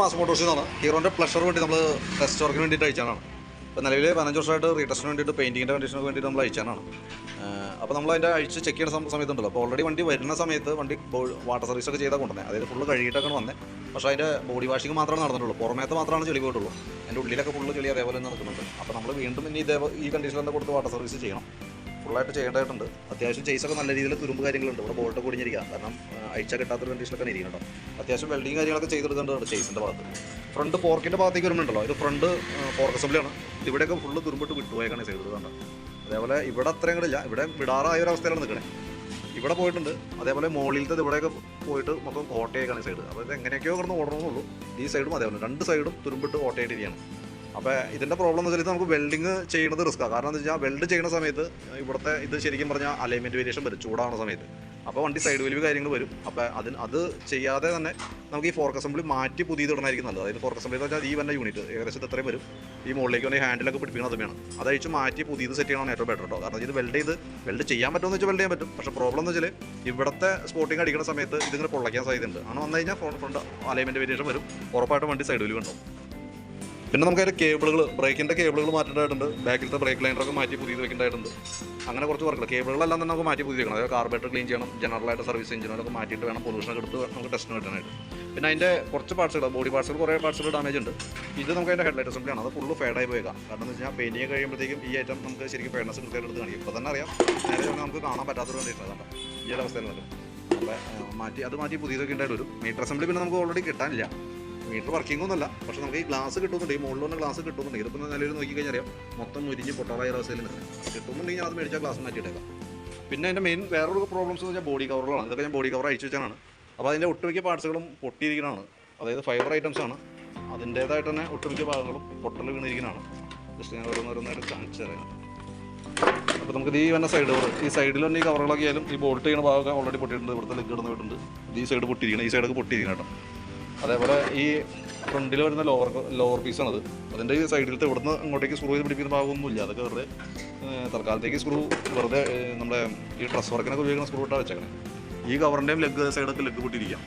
Mass മോട്ടോഴ്സിൽ നിന്നാണ് ഹീറോന്റെ pleasure വേണ്ടി നമ്മൾ ടെസ്റ്റ് വർക്കിന് വേണ്ടിയിട്ട് അയച്ചാണ് ഇപ്പോൾ നിലവിൽ പതിനഞ്ച് വർഷമായിട്ട് റീടെസ്റ്റിന് വേണ്ടിയിട്ട് പെയിന്റിങ്ങിന്റെ കണ്ടീഷന് വേണ്ടിയിട്ട് നമ്മൾ അയച്ചാണ് അപ്പോൾ നമ്മൾ അതിന്റെ അഴിച്ച് ചെക്ക് ചെയ്യുന്ന സമയത്തുണ്ടല്ലോ. അപ്പോൾ ഓൾറെഡി വണ്ടി വരുന്ന സമയത്ത് വണ്ടി വാട്ടർ സർവീസ് ഒക്കെ ചെയ്താൽ കൊണ്ടുവന്നത് അതായത് ഫുള്ള് കഴുകിയിട്ടൊക്കെ വന്നത് പക്ഷേ അതിന്റെ ബോഡി വാഷിംഗ് മാത്രമേ നടന്നിട്ടുള്ളൂ. പുറമേത്ത് മാത്രമാണ് ചെളി പോയിട്ടുള്ളൂ. എന്റെ ഉള്ളിലൊക്കെ ഫുള്ള് ചെളി അതേപോലെ തന്നെ നടക്കുന്നുണ്ട്. അപ്പോൾ നമ്മൾ വീണ്ടും ഇനി ഇതേ ഈ കണ്ടീഷനിൽ തന്നെ കൊടുത്ത് വാട്ടർ സർവീസ് ചെയ്യണം. ഫുള്ളായിട്ട് ചെയ്യേണ്ടതായിട്ടുണ്ട്. അത്യാവശ്യം ചെയ്സൊക്കെ നല്ല രീതിയിൽ തുരുമ്പ് കാര്യങ്ങളുണ്ട്. ഇവിടെ ബോൾട്ട് കുടിഞ്ഞിരിക്കുക കാരണം അഴിച്ച കിട്ടാത്തൊരു കണ്ടീഷനൊക്കെ ഇരിക്കുന്നുണ്ടോ അത്യാവശ്യം വെൽഡിങ് കാര്യങ്ങളൊക്കെ ചെയ്തെടുക്കേണ്ടതാണ് ചെയ്സിന്റെ ഭാഗത്ത്. ഫ്രണ്ട് പോർക്കിന്റെ ഭാഗത്തേക്ക് വരുന്നുണ്ടല്ലോ ഇത് ഫ്രണ്ട് പോർക്ക് അസംബ്ലിയാണ് ഇവിടെയൊക്കെ ഫുള്ള് തുരുമ്പിട്ട് വിട്ടുപോയേക്കാണ് ചെയ്തെടുക്കുന്നത് അതേപോലെ ഇവിടെ അത്രയും കൂടില്ല. ഇവിടെ വിടാറായ ഒരു അവസ്ഥയിലാണ് നിൽക്കണേ ഇവിടെ പോയിട്ടുണ്ട്. അതേപോലെ മുകളിലത്തെ ഇവിടെയൊക്കെ പോയിട്ട് മൊത്തം ഓട്ടയൊക്കെയാണ് സൈഡ് അപ്പോൾ ഇത് എങ്ങനെയൊക്കെയോ കിടന്ന് ഓടണമെന്നുള്ളൂ. ഈ സൈഡും അതേപോലെ. രണ്ട് സൈഡും തുരുമ്പിട്ട് ഓട്ടയായിട്ടിരിക്കുകയാണ് അപ്പോൾ ഇതിന്റെ പ്രോബ്ലം എന്ന് വെച്ചാൽ നമുക്ക് വെൽഡിങ് ചെയ്യുന്നത് റിസ്ക്കാണ് കാരണം എന്താ വെച്ചാൽ വെൽഡ് ചെയ്യുന്ന സമയത്ത് ഇവിടുത്തെ ഇത് ശരിക്കും പറഞ്ഞാൽ അലൈൻമെന്റ് വേരിയേഷൻ വരും ചൂടാവുന്ന സമയത്ത്. അപ്പോൾ വണ്ടി സൈഡ് വലിവ് കാര്യങ്ങൾ വരും. അപ്പോൾ അതിന് അത് ചെയ്യാതെ തന്നെ നമുക്ക് ഈ ഫോർക്ക് അസംബ്ലി മാറ്റി പുതിയത് ഇടണമായിരിക്കും നല്ലത്. അതായത് ഫോർക്ക് അസംബ്ലി എന്ന് വെച്ചാൽ ഈ വന്ന യൂണിറ്റ് ഏകദേശം ഇത്രയും വരും. ഈ മുകളിലേക്ക് വന്ന ഹാൻഡിലൊക്കെ പിടിപ്പിക്കണം അത് വേണം. അത് അഴിച്ച് മാറ്റി പുതിയത് സെറ്റ് ചെയ്യണം ഏറ്റവും ബെറ്റർ കേട്ടോ കാരണം ഇത് വെൽഡ് ചെയ്ത് വെൽഡ് ചെയ്യാൻ പറ്റുമെന്ന് വെച്ചാൽ വെൽഡ് ചെയ്യാൻ പറ്റും. പക്ഷേ പ്രോബ്ലം എന്ന് വെച്ചാൽ ഇവിടുത്തെ സ്പോട്ടിങ് അടിക്കുന്ന സമയത്ത് ഇതിങ്ങനെ പൊള്ളയ്ക്കാൻ സാധ്യതയുണ്ട്. അങ്ങനെ വന്നു കഴിഞ്ഞാൽ ഫ്രണ്ട് അലൈൻമെന്റ് വേരിയേഷൻ വരും. ഉറപ്പായിട്ടും വണ്ടി സൈഡ് വലിവ് ഉണ്ടാവും പിന്നെ നമുക്ക് അതിന്റെ കേബിളുകൾ ബ്രേക്കിന്റെ കേബിളുകൾ മാറ്റേണ്ടതായിട്ടുണ്ട്. ബാക്കിലത്തെ ബ്രേക്ക് ലൈനറൊക്കെ മാറ്റി പുതിയത് വെക്കേണ്ടതായിട്ടുണ്ട്. അങ്ങനെ കുറച്ച് വർക്കുകൾ കേബിളുകളെല്ലാം തന്നെ നമുക്ക് മാറ്റി പുതിയ വെക്കണം. അതായത് കാർബേറ്റർ ക്ലീൻ ചെയ്യണം ജനറലായിട്ട് സർവീസ് എഞ്ചിനൊക്കെ മാറ്റിയിട്ട് വേണം പൊല്യൂഷനൊക്കെ എടുത്ത് നമുക്ക് ടെസ്റ്റിന് കിട്ടാനായിട്ട് പിന്നെ അതിന്റെ കുറച്ച് പാർട്സുകൾ ബോഡി പാർട്സുകൾ കുറേ പാർട്സുകൾ ഡാമേജ് ഉണ്ട് ഇത് നമുക്ക് അതിന്റെ ഹെഡ്ലൈറ്റ് അസംബ്ലിയാണ് അത് ഫുള്ള് ഫേഡായി പോയേക്കാം. കാരണം എന്ന് വെച്ചാൽ പെയിന്റിങ് കഴിയുമ്പോഴത്തേക്കും ഈ ഐറ്റം നമുക്ക് ശരിക്കും ഫേഡ്നസ് കൃത്യമായിട്ട് എടുത്ത് കാണിക്കും. ഇപ്പോൾ തന്നെ അറിയാം. നേരെ നമുക്ക് കാണാൻ പറ്റാത്തൊരു കണ്ടിട്ടുണ്ട് കണ്ടോ ഈ ഒരു അവസ്ഥയിൽ അപ്പോൾ മാറ്റി അത് മാറ്റി പുതിയതൊക്കെ ഉണ്ടായിട്ട് വരും. മീറ്റർ അസംബ്ലി പിന്നെ നമുക്ക് ഓൾറെഡി കിട്ടാനില്ല. മീറ്റർ വർക്കിംഗ് ഒന്നുമല്ല. പക്ഷെ നമുക്ക് ഈ ഗ്ലാസ് കിട്ടുന്നുണ്ട് ഈ മുകളിൽ വന്ന ഗ്ലാസ് കിട്ടുന്നുണ്ട്. ഇതിപ്പോൾ നല്ലൊരു നോക്കി കഴിഞ്ഞാൽ അറിയാം മൊത്തം മുരിഞ്ഞ് പൊട്ടാറായ അവസ്ഥയിൽ നിൽക്കുന്നത് കിട്ടുന്നുണ്ടെങ്കിൽ ഞാൻ അത് മേടിച്ചാൽ ഗ്ലാസ് മാറ്റിയിട്ടേക്കാം. പിന്നെ അതിന്റെ മെയിൻ വേറൊരു പ്രോബ്ലംസ് എന്ന് വെച്ചാൽ ബോഡി കവറുകളാണ് ഇതൊക്കെ ഞാൻ ബോഡി കവർ അയച്ചു വെച്ചാണ് അപ്പോൾ അതിന്റെ ഒട്ടുമിക്ക പാർട്സുകളും പൊട്ടിയിരിക്കുന്നതാണ്. അതായത് ഫൈബർ ഐറ്റംസ് ആണ്. അതിന്റേതായിട്ട് തന്നെ ഒട്ടുമിക്ക ഭാഗങ്ങളും പൊട്ടൽ വീണിരിക്കുന്നതാണ്. ജസ്റ്റ് ഞാൻ ഓരോന്നോരോന്നായിട്ട് കാണിച്ചു തരാം. അപ്പോൾ നമുക്ക് ഈ വന്ന സൈഡ് ഈ സൈഡിൽ തന്നെ ഈ കവറുകളൊക്കെ ആയാലും ഈ ബോൾട്ട് ചെയ്യുന്ന ഭാഗമൊക്കെ ഓൾറെഡി പൊട്ടിയിട്ടുണ്ട്. ഇവിടുത്തെ ലെഗ് ഇടുന്ന പോയിട്ടുണ്ട് ഈ സൈഡ് പൊട്ടിയിരിക്കണം ഈ സൈഡൊക്കെ പൊട്ടിയിരിക്കണം കേട്ടോ. അതേപോലെ ഈ ഫ്രണ്ടിൽ വരുന്ന ലോവർ ലോവർ പീസാണത് അതിന്റെ സൈഡിലത്തെ ഇവിടുന്ന് അങ്ങോട്ടേക്ക് സ്ക്രൂ ചെയ്ത് പിടിപ്പിക്കുന്ന ഭാഗമൊന്നുമില്ല അതൊക്കെ വെറുതെ തൽക്കാലത്തേക്ക് സ്ക്രൂ വെറുതെ നമ്മുടെ ഈ ഡ്രസ് വർക്കിനൊക്കെ ഉപയോഗിക്കുന്ന സ്ക്രൂ ഇട്ടാണ് വെച്ചേക്കണേ. ഈ കവറിന്റെയും ലെഗ് സൈഡൊക്കെ ലെഗ് പൊട്ടിയിരിക്കാം.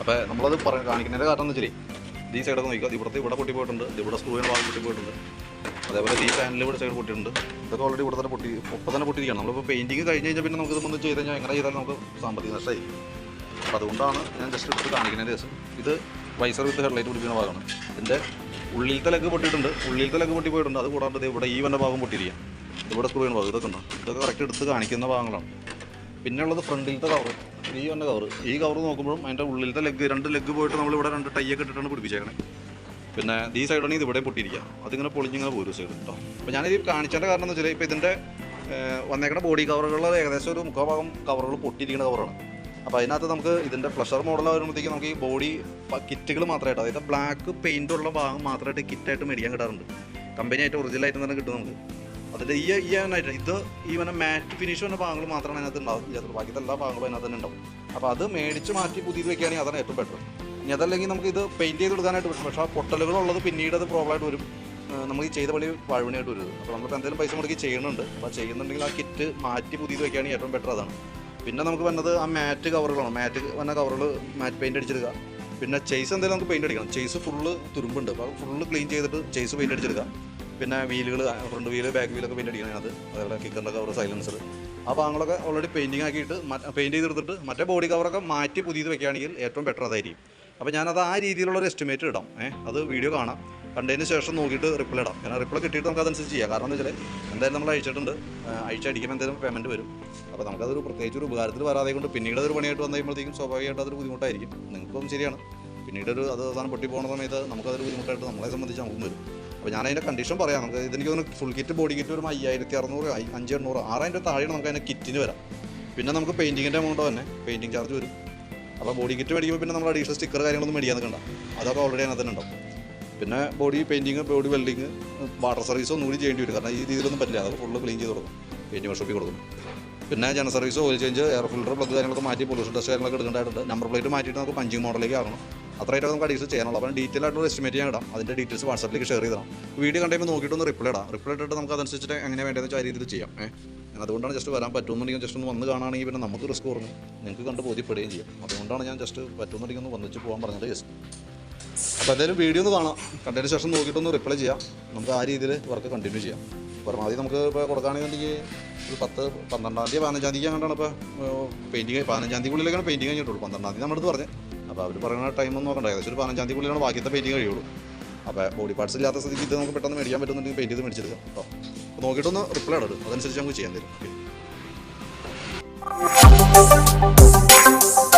അപ്പോൾ നമ്മളത് പറ കാണിക്കുന്നതിന്റെ കാരണം എന്ന് വെച്ചാൽ ഈ സൈഡൊക്കെ നോക്കുക ഇവിടുത്തെ ഇവിടെ പൊട്ടി പോയിട്ടുണ്ട് ഇവിടെ ചെയ്യുന്ന ഭാഗം പൊട്ടി പോയിട്ടുണ്ട് അതേപോലെ ഈ പാനലിൽ ഇവിടെ സൈഡ് പൊട്ടിയിട്ടുണ്ട്. ഇതൊക്കെ ഓൾറെഡി ഇവിടെ തന്നെ പൊട്ടി ഒപ്പം തന്നെ പൊട്ടിയിരിക്കുകയാണ്. നമ്മളിപ്പോൾ പെയിന്റിങ് കഴിഞ്ഞ് കഴിഞ്ഞാൽ പിന്നെ നമുക്ക് ഇതൊന്നും ചെയ്ത് കഴിഞ്ഞാൽ എങ്ങനെ ചെയ്താലും നമുക്ക് സാമ്പത്തിക നഷ്ടമായി. അപ്പോൾ അതുകൊണ്ടാണ് ഞാൻ ജസ്റ്റ് എടുത്ത് കാണിക്കുന്ന ദിവസം ഇത് വൈസർ വിത്ത് ഹെഡ്ലൈറ്റ് പിടിക്കുന്ന ഭാഗമാണ്. ഇതിന്റെ ഉള്ളിലത്തെ ലെഗ് പൊട്ടിയിട്ടുണ്ട്. ഉള്ളിലത്തെ ലെഗ് പൊട്ടി പോയിട്ടുണ്ട് അത് കൂടാണ്ട് ഇവിടെ ഈ വന്ന ഭാഗം പൊട്ടിയിരിക്കുക ഇവിടെ സ്ക്രൂ ഭാഗം. ഇതൊക്കെ ഇതൊക്കെ കറക്റ്റ് എടുത്ത് കാണിക്കുന്ന ഭാഗങ്ങളാണ്. പിന്നെ ഉള്ളത് ഫ്രണ്ടിലത്തെ കവർ ഈ വന്ന കവർ ഈ കവർ നോക്കുമ്പോഴും അതിന്റെ ഉള്ളിലത്തെ ലെഗ് രണ്ട് ലെഗ് പോയിട്ട് നമ്മൾ ഇവിടെ രണ്ട് ടൈയൊക്കെ ഇട്ടിട്ടാണ് പിടിപ്പിച്ചേക്കണേ. പിന്നെ ഈ സൈഡാണെങ്കിൽ ഇത് ഇവിടെ പൊട്ടിയിരിക്കുക അതിങ്ങനെ പൊളിഞ്ഞിങ്ങനെ പോരും സൈഡ് കേട്ടോ അപ്പോൾ ഞാനിത് കാണിച്ചതിന്റെ കാരണം എന്ന് വെച്ചാൽ ഇപ്പോൾ ഇതിന്റെ വന്നേക്കണ ബോഡി കവറുകളിൽ ഏകദേശം ഒരു മുഖഭാഗം ഭാഗം കവറുകൾ പൊട്ടിയിരിക്കുന്ന കവറാണ് അപ്പോൾ അതിനകത്ത് നമുക്ക് ഇതിന്റെ ഫ്ലഷർ മോഡൽ വരുമ്പോഴത്തേക്കും നമുക്ക് ഈ ബോഡി കിറ്റുകൾ മാത്രമായിട്ട് അതായത് ബ്ലാക്ക് പെയിന്റ് ഉള്ള ഭാഗം മാത്രമായിട്ട് കിറ്റായിട്ട് മേടിക്കാൻ കിട്ടാറുണ്ട്. ഒറിജിനൽ ആയിട്ട് തന്നെ കിട്ടും നമുക്ക്. അതിന്റെ ഈ ഈ ആയിട്ട് ഇത് ഈ വന്ന മാറ്റ് ഫിനിഷ് വന്ന ഭാഗങ്ങൾ മാത്രമാണ് അതിനകത്ത് ഉണ്ടാവും ബാക്കിയത്തെ എല്ലാ ഭാഗങ്ങളും അതിനകത്ത് തന്നെ ഉണ്ടാവും. അപ്പോൾ അത് മേടിച്ച് മാറ്റി പുതിയത് വെക്കുകയാണെങ്കിൽ അതാണ് ഏറ്റവും ബെറ്റർ ഇനി അതല്ലെങ്കിൽ നമുക്ക് ഇത് പെയിന്റ് ചെയ്ത് കൊടുക്കാനായിട്ട് പറ്റും. പക്ഷേ ആ പൊട്ടലുകളുള്ളത് പിന്നീട് അത് പ്രോബ്ലമായിട്ട് വരും. നമുക്ക് ഈ ചെയ്ത പണി വഴുവിനായിട്ട് വരും. അപ്പോൾ നമ്മളിപ്പോൾ എന്തെങ്കിലും പൈസ മുടക്കി ചെയ്യുന്നുണ്ട്. അപ്പോൾ ചെയ്യുന്നുണ്ടെങ്കിൽ ആ കിറ്റ് മാറ്റി പുതിയത് വെക്കുകയാണെങ്കിൽ ഏറ്റവും ബെറ്റർ അതാണ്. പിന്നെ നമുക്ക് വന്നത് ആ മാറ്റ് കവറുകളാണ് മാറ്റ് വന്ന കവറുകൾ മാറ്റ് പെയിന്റ് അടിച്ചെടുക്കുക. പിന്നെ ചെയ്സ് എന്തെങ്കിലും നമുക്ക് പെയിന്റ് അടിക്കണം. ചെയ്സ് ഫുള്ള് തുരുമ്പുണ്ട്. അപ്പോൾ ഫുള്ള് ക്ലീൻ ചെയ്തിട്ട് ചെയ്സ് പെയിന്റ് അടിച്ചെടുക്കുക. പിന്നെ വീലുകൾ ഫ്രണ്ട് വീൽ ബാക്ക് വീലൊക്കെ പെയിന്റ് അടിക്കണം അത് അതേപോലെ കിക്കറിന്റെ കവർ സൈലൻസർ ആ ഭാഗങ്ങളൊക്കെ ഓൾറെഡി പെയിന്റിങ് ആക്കിയിട്ട് പെയിന്റ് ചെയ്തെടുത്തിട്ട് മറ്റേ ബോഡി കവറൊക്കെ മാറ്റി പുതിയത് വെക്കുകയാണെങ്കിൽ ഏറ്റവും ബെറ്റർ അതായിരിക്കും. അപ്പോൾ ഞാനത് ആ രീതിയിലുള്ള ഒരു എസ്റ്റിമേറ്റ് ഇടാം. ഏഹ് അത് വീഡിയോ കാണാം. കണ്ടതിന് ശേഷം നോക്കിയിട്ട് റിപ്ലൈ ഇടാം. കാരണം റിപ്ലൈ കിട്ടിയിട്ട് നമുക്ക് അതനുസരിച്ച് ചെയ്യാം. കാരണം എന്താ വെച്ചാൽ എന്തായാലും നമ്മൾ അയച്ചിട്ടുണ്ട്. അയച്ചടിക്കുമ്പോൾ എന്തെങ്കിലും പേയ്മെന്റ് വരും. അപ്പോൾ നമുക്കതൊരു പ്രത്യേകിച്ച് ഒരു ഉപകാരത്തിൽ വരാതെ കൊണ്ട് പിന്നീട് അതൊരു പണിയായിട്ട് വന്നു കഴിയുമ്പോഴത്തേക്കും സ്വാഭാവികമായിട്ട് അതൊരു ബുദ്ധിമുട്ടായിരിക്കും. നിങ്ങൾക്കും ശരിയാണ്. പിന്നീട് ഒരു അത് അവസാനം പൊട്ടി പോകുന്ന സമയത്ത് നമുക്കതൊരു ബുദ്ധിമുട്ടായിട്ട് നമ്മളെ സംബന്ധിച്ച് നമുക്കും വരും. അപ്പോൾ ഞാൻ അതിന്റെ കണ്ടീഷൻ പറയാം. നമുക്ക് ഇതെനിക്ക് തോന്നുന്നു ഫുൾ കിറ്റ് ബോഡി കിറ്റ് ഒരു അയ്യായിരത്തി അറുന്നൂറ് അഞ്ച് എണ്ണൂറ് ആറായിരം രൂപ താഴെയാണ് നമുക്ക് അതിന്റെ കിറ്റിന് വരാം. പിന്നെ നമുക്ക് പെയിന്റിങ്ങിന്റെ എമൗണ്ട് തന്നെ. പെയിന്റിങ് ചാർജ് വരും. അപ്പോൾ ബോഡി കിറ്റ് മേടിക്കുമ്പോൾ പിന്നെ നമ്മൾ അഡീഷണൽ സ്റ്റിക്കർ കാര്യങ്ങളൊന്നും മേടിക്കാൻ നിൽക്കണ്ട. അതൊക്കെ ഓൾറെഡി അതിനകത്ത് തന്നെ ഉണ്ടാവും. പിന്നെ body painting body welding water സർവീസോ ഒന്നും കൂടി ചെയ്യേണ്ടി വരും. കാരണം ഈ രീതിയിലൊന്നും പറ്റില്ല. അത് ഫുള്ള് ക്ലീൻ ചെയ്ത് കൊടുക്കും. പെയിന്റിങ് വർഷോപ്പിൽ കൊടുക്കും. പിന്നെ ജന service oil change air filter plug കാര്യങ്ങളൊക്കെ മാറ്റി പൊല്യൂഷൻ ടെസ്റ്റ് കാര്യങ്ങളൊക്കെ എടുക്കേണ്ടതായിട്ടുണ്ട്. നമ്പർ പ്ലേറ്റ് മാറ്റിയിട്ട് നമുക്ക് പഞ്ചിങ് മോഡലിലേക്ക് ആകണം. അത്രയായിട്ട് നമുക്ക് അഡീഷണൽ ചെയ്യാനുള്ളൂ. അപ്പം ഡീറ്റെയിൽ ആയിട്ടുള്ള എസ്റ്റിമേറ്റ് ഞാൻ ഇടാം. അതിന്റെ ഡീറ്റെയിൽസ് വാട്സാപ്പിലേക്ക് ഷെയർ ചെയ്താൽ വീഡിയോ കണ്ടുമ്പോൾ നോക്കിയിട്ടൊന്ന് റിപ്ലൈ ഇടാം. റിപ്ലൈ ഇട്ടിട്ട് നമുക്ക് അതനുസരിച്ചിട്ട് എങ്ങനെ വേണ്ടതെന്ന് വെച്ചാൽ ആ രീതിയിൽ ചെയ്യാം. ഏഹ് അതുകൊണ്ടാണ് ജസ്റ്റ് വരാൻ പറ്റുമെന്നുണ്ടെങ്കിൽ ജസ്റ്റ് ഒന്ന് വന്ന് കാണുകയാണെങ്കിൽ പിന്നെ നമുക്ക് റിസ്ക് കുറഞ്ഞു. നിങ്ങൾക്ക് കണ്ട് ബോധ്യപ്പെടുകയും ചെയ്യാം. അതുകൊണ്ടാണ് ഞാൻ ജസ്റ്റ് പറ്റുമെന്നുണ്ടെങ്കിൽ ഒന്ന് വന്നിച്ച് പോകാൻ പറഞ്ഞത്. ജസ്റ്റ് അപ്പോൾ എന്തായാലും വീഡിയോ ഒന്ന് കാണാം. കണ്ടതിന് ശേഷം നോക്കിയിട്ടൊന്ന് റിപ്ലൈ ചെയ്യാം. നമുക്ക് ആ രീതിയിൽ വർക്ക് കണ്ടിന്യൂ ചെയ്യാം. പരമാവധി നമുക്ക് ഇപ്പോൾ കൊടുക്കുകയാണെന്നുണ്ടെങ്കിൽ ഒരു പത്ത് പന്ത്രണ്ടാം തീയതി പതിനഞ്ചാം തീയതി അങ്ങോട്ടാണ് ഇപ്പോൾ പെയിന്റിങ് പതിനഞ്ചാം തീയതിക്കുള്ളിലേക്കാണ് പെയിന്റിങ് കഴിഞ്ഞിട്ടുള്ളൂ. പന്ത്രണ്ടാം തീയതി നമ്മുടെ അടുത്ത് പറഞ്ഞത് അപ്പോൾ അവർ പറയുന്ന ടൈം ഒന്നും നോക്കണ്ട. ഏകദേശം ഒരു പതിനഞ്ചാം തീയതിക്കുള്ളിലാണ് ബാക്കിയത്തെ പെയിന്റിങ് കഴിയുള്ളൂ. അപ്പോൾ ബോഡി പാർട്സ് ഇല്ലാത്ത സ്ഥിതിക്ക് ഇത് നമുക്ക് പെട്ടെന്ന് മേടിക്കാൻ പറ്റുന്നുണ്ടെങ്കിൽ പെയിന്റ് ചെയ്ത് മേടിച്ചെടുക്കാം. അപ്പോൾ നോക്കിയിട്ടൊന്ന് റിപ്ലൈ ഇടും. അതനുസരിച്ച് നമുക്ക് ചെയ്യാൻ തരും ഓക്കെ